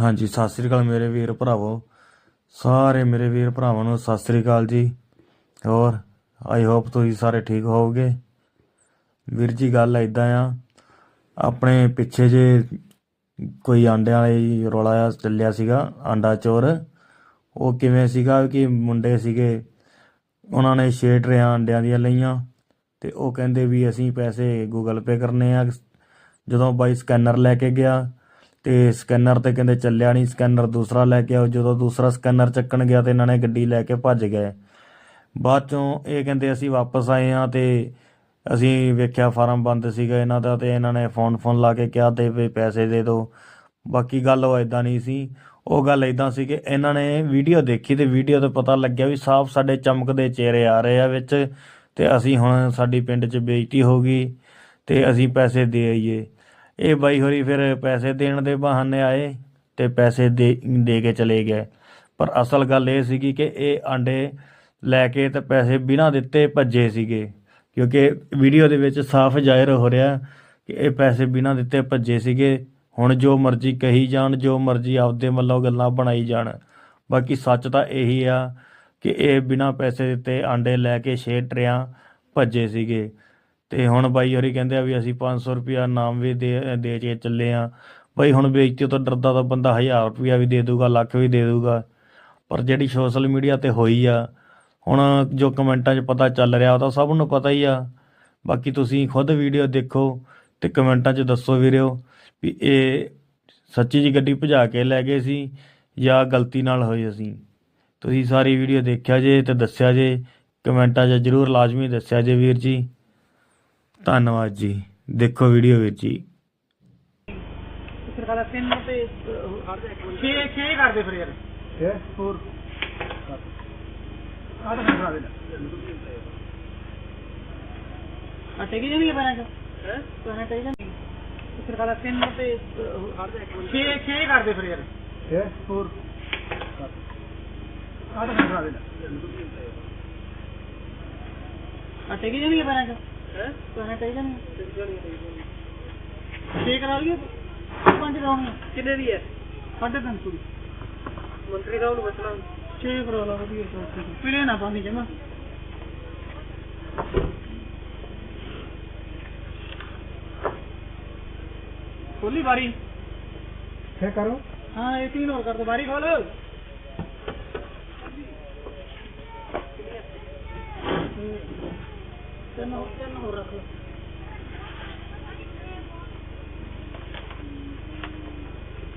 ਹਾਂਜੀ, ਸਤਿ ਸ੍ਰੀ ਅਕਾਲ ਮੇਰੇ ਵੀਰ ਭਰਾਵੋ। ਸਾਰੇ ਮੇਰੇ ਵੀਰ ਭਰਾਵਾਂ ਨੂੰ ਸਤਿ ਸ੍ਰੀ ਅਕਾਲ ਜੀ। ਹੋਰ ਆਈ ਹੋਪ ਤੁਸੀਂ ਸਾਰੇ ਠੀਕ ਹੋਵੋਗੇ। ਵੀਰ ਜੀ, ਗੱਲ ਐਦਾਂ ਆ। ਆਪਣੇ ਪਿੱਛੇ ਜੇ ਕੋਈ ਆਂਡਿਆਂ ਵਾਲੇ ਰੌਲਾ ਜਿਹਾ ਚੱਲਿਆ ਸੀਗਾ, ਆਂਡਾ ਚੋਰ। ਉਹ ਕਿਵੇਂ ਸੀਗਾ ਕਿ ਮੁੰਡੇ ਸੀਗੇ, ਉਹਨਾਂ ਨੇ ਛੇ ਟਰੇਆਂ ਆਂਡਿਆਂ ਦੀਆਂ ਲਈਆਂ ਤੇ ਉਹ ਕਹਿੰਦੇ ਵੀ ਅਸੀਂ ਪੈਸੇ ਗੂਗਲ ਪੇ ਕਰਨੇ ਆ। ਜਦੋਂ ਬਾਈ ਸਕੈਨਰ ਲੈ ਕੇ ਗਿਆ ਤੇ ਸਕੈਨਰ ਤੇ ਕਹਿੰਦੇ ਚੱਲਿਆ ਨਹੀਂ, ਸਕੈਨਰ ਦੂਸਰਾ ਲੈ ਕੇ ਆਓ। ਜਦੋਂ ਦੂਸਰਾ ਸਕੈਨਰ ਚੱਕਣ ਗਿਆ ਤੇ ਇਹਨਾਂ ਨੇ ਗੱਡੀ ਲੈ ਕੇ ਭੱਜ ਗਏ। ਬਾਅਦ ਚੋਂ ਇਹ ਕਹਿੰਦੇ ਅਸੀਂ ਵਾਪਸ ਆਏ ਆ ਤੇ ਅਸੀਂ ਵੇਖਿਆ ਫਾਰਮ ਬੰਦ ਸੀਗਾ ਇਹਨਾਂ ਦਾ ਤੇ ਇਹਨਾਂ ਨੇ ਫੋਨ ਫੋਨ ਲਾ ਕੇ ਕਿਹਾ ਤੇ ਵੀ ਪੈਸੇ ਦੇ ਦਿਓ। ਬਾਕੀ ਗੱਲ ਉਹ ਇਦਾਂ ਨਹੀਂ ਸੀ। ਉਹ ਗੱਲ ਇਦਾਂ ਸੀ ਕਿ ਇਹਨਾਂ ਨੇ ਵੀਡੀਓ ਦੇਖੀ ਤੇ ਵੀਡੀਓ ਤੋਂ ਪਤਾ ਲੱਗਿਆ ਵੀ ਸਾਫ਼ ਸਾਡੇ ਚਮਕਦੇ ਚਿਹਰੇ ਆ ਰਹੇ ਆ ਵਿੱਚ ਤੇ ਅਸੀਂ ਹੁਣ ਸਾਡੀ ਪਿੰਡ 'ਚ ਬੇਇੱਜ਼ਤੀ ਹੋ ਗਈ ਤੇ ਅਸੀਂ ਪੈਸੇ ਦੇ ਆਈਏ। ਇਹ ਬਾਈ ਹੋਰੀ ਫਿਰ ਪੈਸੇ ਦੇਣ ਦੇ ਬਹਾਨੇ ਆਏ ਤੇ ਪੈਸੇ ਦੇ ਦੇ ਕੇ ਚਲੇ ਗਏ। ਪਰ ਅਸਲ ਗੱਲ ਇਹ ਸੀਗੀ ਕਿ ਇਹ ਆਂਡੇ ਲੈ ਕੇ ਤੇ ਪੈਸੇ ਬਿਨਾਂ ਦਿੱਤੇ ਭੱਜੇ ਸੀਗੇ, ਕਿਉਂਕਿ ਵੀਡੀਓ ਦੇ ਵਿੱਚ ਸਾਫ਼ ਜ਼ਾਹਿਰ ਹੋ ਰਿਹਾ ਕਿ ਇਹ ਪੈਸੇ ਬਿਨਾਂ ਦਿੱਤੇ ਭੱਜੇ ਸੀਗੇ। ਹੁਣ ਜੋ ਮਰਜ਼ੀ ਕਹੀ ਜਾਣ, ਜੋ ਮਰਜ਼ੀ ਆਪਦੇ ਵੱਲੋਂ ਗੱਲਾਂ ਬਣਾਈ ਜਾਣ। ਬਾਕੀ ਸੱਚ ਤਾਂ ਇਹੀ ਆ ਕਿ ਇਹ ਬਿਨਾਂ ਪੈਸੇ ਦਿੱਤੇ ਆਂਡੇ ਲੈ ਕੇ ਛੇ ਟਰਿਆਂ ਭੱਜੇ ਸੀਗੇ। ਤੇ ਹੁਣ ਬਾਈ ਹੋਰੀ ਕਹਿੰਦੇ ਆ ਵੀ ਅਸੀਂ 500 ਰੁਪਿਆ ਨਾਮ ਵੀ ਦੇ ਦੇ ਕੇ ਚੱਲੇ ਆ। ਬਾਈ ਹੁਣ ਬੇਇੱਜ਼ਤੀ ਤੋਂ ਡਰਦਾ ਤਾਂ ਬੰਦਾ 1000 ਰੁਪਿਆ ਵੀ ਦੇ ਦੂਗਾ, ਲੱਖ ਵੀ ਦੇ ਦੂਗਾ। ਪਰ ਜਿਹੜੀ ਸੋਸ਼ਲ ਮੀਡੀਆ ਤੇ ਹੋਈ ਆ, ਹੁਣ ਜੋ ਕਮੈਂਟਾਂ 'ਚ ਪਤਾ ਚੱਲ ਰਿਹਾ, ਉਹ ਤਾਂ ਸਭ ਨੂੰ ਪਤਾ ਹੀ ਆ। ਬਾਕੀ ਤੁਸੀਂ ਖੁਦ ਵੀਡੀਓ ਦੇਖੋ ਤੇ ਕਮੈਂਟਾਂ 'ਚ ਦੱਸੋ ਵੀਰਿਓ ਵੀ ਇਹ ਸੱਚੀ ਜੀ ਗੱਡੀ ਭਜਾ ਕੇ ਲੈ ਗਏ ਸੀ ਜਾਂ ਗਲਤੀ ਨਾਲ ਹੋਈ ਅਸੀਂ। ਤੁਸੀਂ ਸਾਰੀ ਵੀਡੀਓ ਦੇਖਿਆ ਜੇ ਤੇ ਦੱਸਿਆ ਜੇ, ਕਮੈਂਟਾਂ 'ਚ ਜਰੂਰ ਲਾਜ਼ਮੀ ਦੱਸਿਆ ਜੇ ਵੀਰ ਜੀ। ਧੰਨਵਾਦ ਜੀ। ਦੇਖੋ ਵੀਡੀਓ ਵੀਰ ਜੀ। ਫਿਰ ਕਹਿੰਦਾ ਤਿੰਨ ਤੇ 6 6 ਕਰਦੇ ਫਿਰ ਯਾਰ। ਇਹ ਹੋਰ। ਆਹ ਤਾਂ ਖੜਾ ਦੇ ਆ ਟੇਕੀ ਜਾਂਦੀ ਹੈ ਪੈਰਾਂ ਚ। ਹੈ? ਪੈਰਾਂ ਟੇਕੀ ਜਾਂਦੀ ਫਿਰ ਕਹਿੰਦਾ ਤਿੰਨ ਤੇ 6 6 ਕਰਦੇ ਫਿਰ ਯਾਰ। ਇਹ ਹੋਰ। ਆਹ ਤਾਂ ਖੜਾ ਦੇ ਆ ਟੇਕੀ ਜਾਂਦੀ ਹੈ ਤੁਹਾਨੂੰ ਚਾਹੀਦਾ ਨਹੀਂ ਤਿੰਨ ਜੋੜੀਆਂ ਚਾਹੀਦੀਆਂ ਛੇ ਕਰਾ ਲਈਏ ਪੰਜ ਕਰਾਉਣੀਆਂ ਕਿੰਨੇ ਦੀ ਹੈ ਸਾਢੇ ਤਿੰਨ ਸੌ ਦੀ। ਮੰਤਰੀ ਸਾਹਿਬ ਨੂੰ ਬਚਣਾ ਛੇ ਕਰਾ ਲਾ ਵਧੀਆ ਚੌਕੀ ਦੀ ਪਿਲੇ ਨਾ ਪਾਣੀ ਜਮਾ ਖੋਲੀ ਬਾਰੀ ਛੇ ਕਰੋ। ਹਾਂ ਇਹ ਤੀਨ ਹੋਰ ਕਰ ਦੋ। ਬਾਰੀ ਖੋਲ। انه انه الرسول